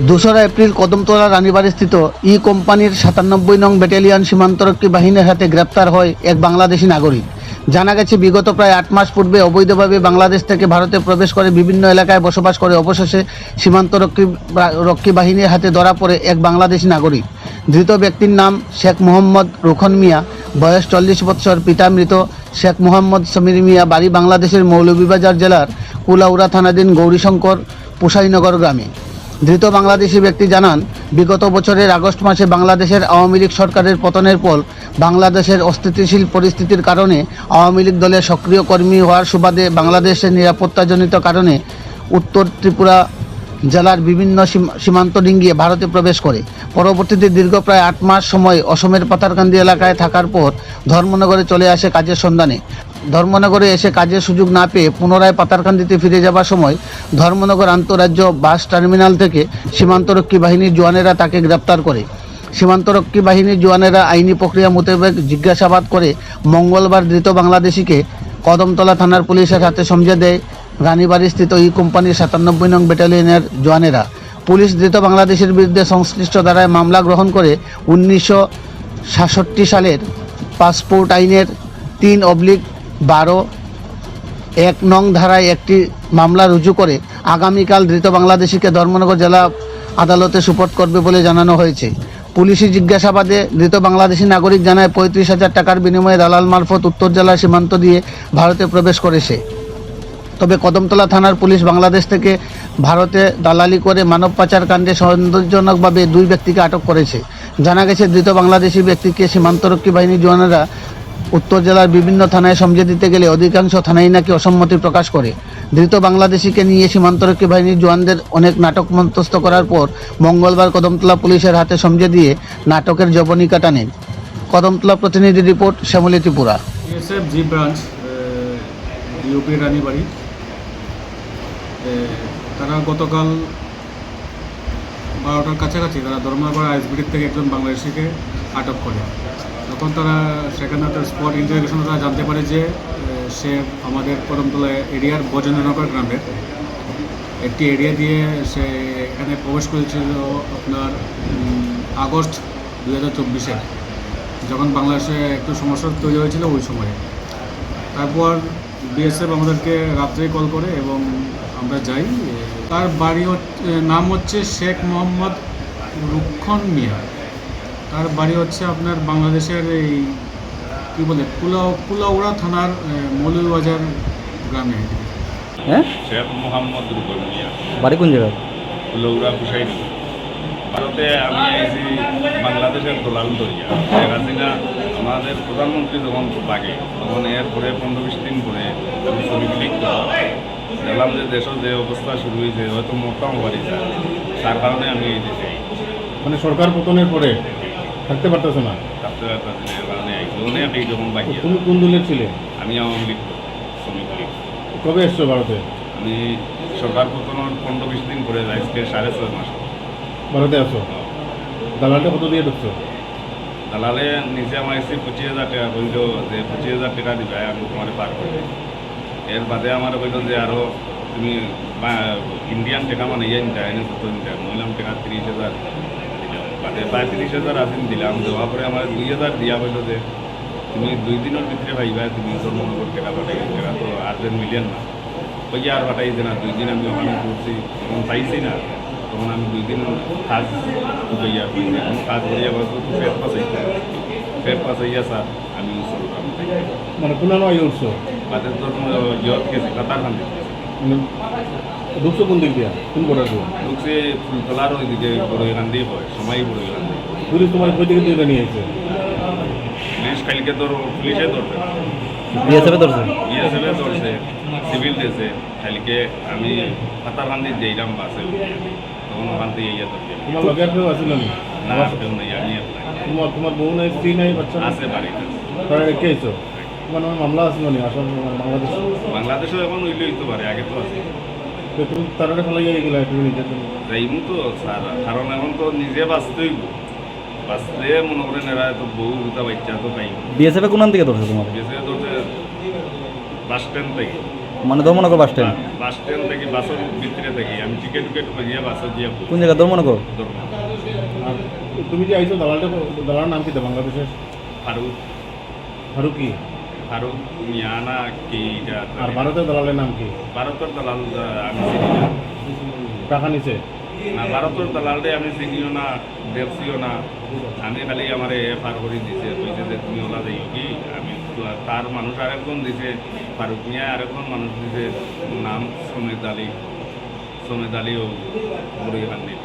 দোসরা এপ্রিল কদমতলা রানীবাড়িস্থিত ই কোম্পানির সাতানব্বই নং ব্যাটালিয়ন সীমান্তরক্ষী বাহিনীর হাতে গ্রেপ্তার হয় এক বাংলাদেশি নাগরিক। জানা গেছে, বিগত প্রায় আট মাস পূর্বে অবৈধভাবে বাংলাদেশ থেকে ভারতে প্রবেশ করে বিভিন্ন এলাকায় বসবাস করে অবশেষে সীমান্তরক্ষী রক্ষী বাহিনীর হাতে ধরা পড়ে এক বাংলাদেশি নাগরিক। ধৃত ব্যক্তির নাম শেখ মোহাম্মদ রুখন মিয়া, বয়স চল্লিশ বৎসর, পিতা মৃত শেখ মোহাম্মদ সমীর মিয়া, বাড়ি বাংলাদেশের মৌলভীবাজার জেলার কুলাউড়া থানাধীন গৌরীশঙ্কর, পুসাইনগর গ্রামে। ধৃত বাংলাদেশি ব্যক্তি জানান, বিগত বছরের আগস্ট মাসে বাংলাদেশের আওয়ামী লীগ সরকারের পতনের পর বাংলাদেশের অস্থিতিশীল পরিস্থিতির কারণে আওয়ামী লীগ দলের সক্রিয় কর্মী হওয়ার সুবাদে বাংলাদেশের নিরাপত্তাজনিত কারণে উত্তর ত্রিপুরা জেলার বিভিন্ন সীম- সীমান্ত ডিঙ্গিয়ে ভারতে প্রবেশ করে। পরবর্তীতে দীর্ঘ প্রায় আট মাস সময় অসমের পাতারকান্দি এলাকায় থাকার পর ধর্মনগরে চলে আসে কাজের সন্ধানে। ধর্মনগরে এসে কাজের সুযোগ না পেয়ে পুনরায় পাতারকান্দিতে ফিরে যাবার সময় ধর্মনগর আন্তঃরাজ্য বাস টার্মিনাল থেকে সীমান্তরক্ষী বাহিনীর জওয়ানেরা তাকে গ্রেপ্তার করে। সীমান্তরক্ষী বাহিনীর জওয়ানেরা আইনি প্রক্রিয়া মোতাবেক জিজ্ঞাসাবাদ করে মঙ্গলবার ধৃত বাংলাদেশিকে কদমতলা থানার পুলিশের হাতে সমঝে দেয়। রানীবাড়িস্থিত ই কোম্পানির সাতানব্বই নং ব্যাটালিয়নের জওয়ানেরা। পুলিশ ধৃত বাংলাদেশের বিরুদ্ধে সংশ্লিষ্ট দ্বারায় মামলা গ্রহণ করে উনিশশো সাতষট্টি সালের পাসপোর্ট আইনের তিন অবলিক বারো, এক নং ধারায় একটি মামলা রুজু করে আগামীকাল ধৃত বাংলাদেশিকে ধর্মনগর জেলা আদালতে সুপোর্ট করবে বলে জানানো হয়েছে। পুলিশি জিজ্ঞাসাবাদে ধৃত বাংলাদেশি নাগরিক জানায় পঁয়ত্রিশ হাজার টাকার বিনিময়ে দালাল মারফত উত্তর জেলার সীমান্ত দিয়ে ভারতে প্রবেশ করেছে। তবে কদমতলা থানার পুলিশ বাংলাদেশ থেকে ভারতে দালালি করে মানব পাচার কাণ্ডে সন্দেহজনকভাবে দুই ব্যক্তিকে আটক করেছে। জানা গেছে, ধৃত বাংলাদেশি ব্যক্তিকে সীমান্তরক্ষী বাহিনীর জওয়ানেরা উত্তর জেলার বিভিন্ন থানায় সমঝে দিতে গেলে অধিকাংশ থানায় নাকি অসম্মতি প্রকাশ করে। ধৃত বাংলাদেশিকে নিয়ে সীমান্তরক্ষী বাহিনীর জওয়ানদের অনেক নাটক মন্তস্থ করার পর মঙ্গলবার কদমতলা পুলিশের হাতে সমঝে দিয়ে নাটকের জবনিকা টানেন। কদমতলা প্রতিনিধি রিপোর্ট, শ্যামলী ত্রিপুরা। তারা গতকাল বারোটার কাছাকাছি তারা ধর্মনগর আইসবিটির থেকে একজন বাংলাদেশিকে আটক করে। তখন তারা সেখানে তার স্পট ইন্টারগেশনে তারা জানতে পারে যে সে আমাদের কদমতলা এরিয়ার বজেন্দ্রনগর গ্রামের। একটি এরিয়া দিয়ে সে এখানে প্রবেশ করেছিল আপনার আগস্ট দু হাজার চব্বিশে। যখন বাংলাদেশে একটু সমস্যা তৈরি হয়েছিল ওই সময়ে। তারপর বিএসএফ আমাদেরকে রাত্রেই কল করে এবং আমরা যাই। তার বাড়ি নাম হচ্ছে শেখ মোহাম্মদ রুক্ষণ মিয়া। তার বাড়ি হচ্ছে আপনার বাংলাদেশের এই কী বলে কুলা কুলাউড়া থানার মৌলভীবাজার গ্রামে। হ্যাঁ? শেখ মোহাম্মদ মিয়া। বাড়ি কোন জায়গায়? লৌরা কুসাই ভারতে আমি আইছি বাংলাদেশের দোলাল দরিয়া শেখ হাসিনা আমাদের প্রধানমন্ত্রী যখন লাগে তখন এরপরে পনেরো বিশ দিন পরে আমি ছবি ক্লিক দেখলাম যে দেশের যে অবস্থা শুরু হয়েছে হয়তো মোটাও বাড়ি যায় তার কারণে আমি এই দেশে মানে সরকার পতনের পরে থাকতে পারতেছে না? থাকতে পারতেছি এর কারণে অনেক এই যখন বাকি তুমি কোন দলের ছিলে? আমি আওয়ামী লীগ শ্রমিক লীগ। কবে এসছো ভারতে? আমি সরকার পতনের পনেরো বিশ দিন পরে আজকে সাড়ে ছয় মাস। ভারতে আসো দালালটা কত দিয়ে ঢুকছো? দালালে নিজে আমার এসে পঁচিশ হাজার টাকা কইল যে পঁচিশ হাজার টাকা দিবে আমি তোমার পার করে এর বাদে আমার কইল যে আরও তুমি ইন্ডিয়ান টাকা মানে ইয়ে নিতে এনে সত্তর নিতে নইলাম টাকা তিরিশ হাজার দিলাম। বাদে প্রায় তিরিশ হাজার আসেন দিলাম দেওয়ার পরে আমার দুই হাজার দিয়া কইল যে তুমি দুই দিনের ভিতরে ভাইবা তুমি তোর মনে কর টাকা পাঠাই টাকা তো আর্জেন্ট মিলিয়ন না। ওই যে আর পাঠাইছে না দুই দিন আমি ওখানে ঘুরছি তখন পাইছি না তখন আমি দুই দিন কাজ পাইছি কাজ করিয়া বলতো তো ফের পাসাইতে ফের পাসাইয়া স্যার আমি মানে পুনানো আগে উঠছো বাদে তোর ইয়ত গেছি কাতার খান মানে ঢুকছো কোন দিক দিয়া? কোন বর্ডার দিয়ে? ঢুকছে ফুলতলার ওইদিকে বড় এখান দিয়ে হয় সময় বড় এখান দিয়ে পুলিশ তোমার কই দিকে দিয়ে নিয়ে এসেছে নেক্সট কালকে তোর পুলিশে ধরবে বিএসএফে ধরছে? বিএসএফে ধরছে সিভিল দিয়েছে। কালকে আমি দিয়ে যেইরাম বাসে। তখন ওখান থেকে ইয়ে ধরবে তোমার লগে কেউ আসিল না না কেউ নেই আমি। তোমার তোমার বউ নাই স্ত্রী নাই বাচ্চা আছে বাড়িতে। তারা রেখে এসো তোমার নামে মামলা আসলো নি আসাম বাংলাদেশ। বাংলাদেশেও এখন উইলে হইতে পারে আগে তো আছে। তুমি তারা ফেলাই গেলে তুমি নিজের জন্য। যাইমু তো স্যার কারণ এখন তো নিজে বাঁচতেই বাঁচতে মনে করেন এরা তো বউ দুটা বাচ্চা তো পাই বিএসএফে কোন দিকে ধরছে তোমার গেছে ধরতে বাস স্ট্যান্ড থেকে। মানে Dharmanagar bus stand? Bus stand থেকে বাসের ভিতরে থাকি। আমি টিকিট টিকিট করিয়া বাসে গিয়ে কোন জায়গা? ধর্মনগর? তুমি যে আইছো দালালটা দালালের নাম কি দে বাংলাদেশের? ফারুক। ফারুকি? ফারুক মিয়ানা কি এটা আর ভারতের দালালের নাম কি? ভারতের দালাল আমি চিনি না। টাকা নিছে? না ভারতের দালালরে আমি চিনিও না দেখছিও না। আমি খালি আমার এফআর করে দিছে কইছে যে তুমি ওলা যাইও কি? আমি তার মানুষ আরেকজন দিছে ফারুক মিয়া আরেকজন মানুষ দিছে নাম সমেদ আলী। সমেদ আলীও হান্ডির